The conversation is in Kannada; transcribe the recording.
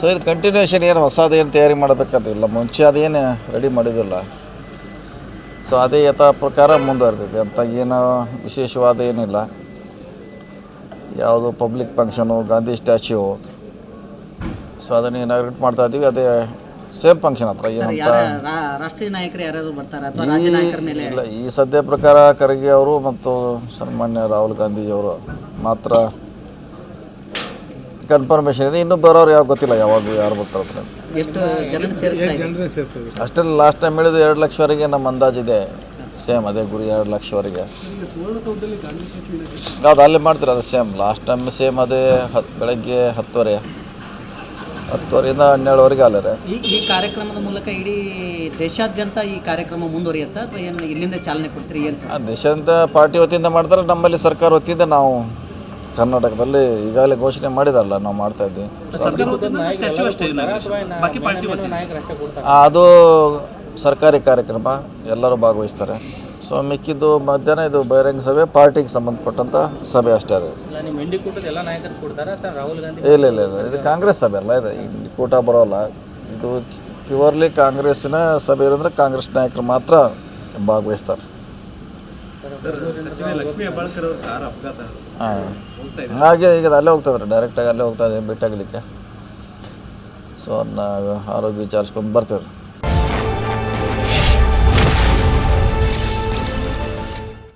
ಸೊ ಇದು ಕಂಟಿನ್ಯೂಷನ್ ಏನು ಹೊಸದೇನು ತಯಾರಿ ಮಾಡಬೇಕಂತಿಲ್ಲ ಮುಂಚೆ ಅದೇನು ರೆಡಿ ಮಾಡಿದಿಲ್ಲ ಸೊ ಅದೇ ಯಥಾ ಪ್ರಕಾರ ಮುಂದುವರೆದಿದೆ. ಅಂತ ಏನು ವಿಶೇಷವಾದ ಏನಿಲ್ಲ. ಯಾವುದು public function Gandhi statue so ಅದನ್ನು ಇನಾಗ್ರೇಟ್ ಮಾಡ್ತಾ ಇದ್ದೀವಿ. ಅದೇ ಸೇಮ್ ಫಂಕ್ಷನ್ ಹತ್ರ ಏನಂತ. ಇಲ್ಲ ಈ ಸದ್ಯ ಪ್ರಕಾರ ಖರ್ಗೆ ಅವರು ಮತ್ತು ಸನ್ಮಾನ್ಯ ರಾಹುಲ್ ಗಾಂಧೀಜಿಯವರು ಮಾತ್ರ ಕನ್ಫರ್ಮೇಷನ್ ಇದೆ. ಇನ್ನೂ ಬರೋರು ಯಾವ ಗೊತ್ತಿಲ್ಲ ಯಾವಾಗ ಯಾರು ಬರ್ತಾರೆ ಅಂತ. ಎಷ್ಟು ಜನ ಸೇರಿಸ್ತಾ ಇದೆ ಅಷ್ಟರಲ್ಲಿ ಲಾಸ್ಟ್ ಟೈಮ್ ಹೇಳಿದ್ದು ಎರಡು ಲಕ್ಷವರೆಗೆ ನಮ್ಮ ಅಂದಾಜಿದೆ ಸೇಮ್ ಅದೇ ಗುರಿ ಎರಡು ಲಕ್ಷವರೆಗೆ. ಅದು ಅಲ್ಲಿ ಮಾಡ್ತೀರ ಅದು ಸೇಮ್ ಲಾಸ್ಟ್ ಟೈಮ್ ಸೇಮ್ ಅದೇ ಹತ್ತು ಬೆಳಗ್ಗೆ ಹತ್ತುವರೆ. ಹತ್ತುವರೆಯಿಂದ ಹನ್ನೆರಡುವರೆಗೆ ಅಲ್ಲರೆ ಈ ಈ ಕಾರ್ಯಕ್ರಮದ ಮೂಲಕ ಇಡೀ ದೇಶಾದ್ಯಂತ ಈ ಕಾರ್ಯಕ್ರಮ ಮುಂದುವರಿಯುತ್ತಾ ಅಥವಾ ಏನು ಇಲ್ಲಿಂದ ಚಾಲನೆ ಕೊಡ್ತೀರಿ ಏನು ಸರ್? ಪಾರ್ಟಿ ವತಿಯಿಂದ ಮಾಡ್ತಾರೆ ನಮ್ಮಲ್ಲಿ ಸರ್ಕಾರ ವತಿಯಿಂದ ನಾವು ಕರ್ನಾಟಕದಲ್ಲಿ ಈಗಾಗಲೇ ಘೋಷಣೆ ಮಾಡಿದಾರಲ್ಲ, ನಾವು ಮಾಡ್ತಾ ಇದ್ವಿ ಅದು ಸರ್ಕಾರಿ ಕಾರ್ಯಕ್ರಮ, ಎಲ್ಲರೂ ಭಾಗವಹಿಸ್ತಾರೆ. ಸೊ, ಮಿಕ್ಕಿದ್ದು ಮಧ್ಯಾಹ್ನ ಇದು ಬಹಿರಂಗ ಸಭೆ, ಪಾರ್ಟಿಗೆ ಸಂಬಂಧಪಟ್ಟಂತ ಸಭೆ ಅಷ್ಟೇ ಅದು. ಇಲ್ಲ ಇಲ್ಲ ಇಲ್ಲ, ಇದು ಕಾಂಗ್ರೆಸ್ ಸಭೆ ಅಲ್ಲ, ಇದು ಕೂಟ ಬರೋಲ್ಲ. ಇದು ಪ್ಯೂರ್ಲಿ ಕಾಂಗ್ರೆಸ್ಸಿನ ಸಭೆ ಇರೋದ್ರೆ ಕಾಂಗ್ರೆಸ್ ನಾಯಕರು ಮಾತ್ರ ಭಾಗವಹಿಸ್ತಾರೆ. ಹಾಂ. ಹಾಗೆ ಈಗ ಅಲ್ಲೇ ಹೋಗ್ತದ್ರೆ ಡೈರೆಕ್ಟಾಗಿ ಅಲ್ಲೇ ಹೋಗ್ತಾ ಇದೆ ಬಿಟ್ಟಾಗಲಿಕ್ಕೆ. ಸೊ ಅದನ್ನ ಆರೋಗ್ಯ ವಿಚಾರಿಸ್ಕೊಂಡು ಬರ್ತೀವಿ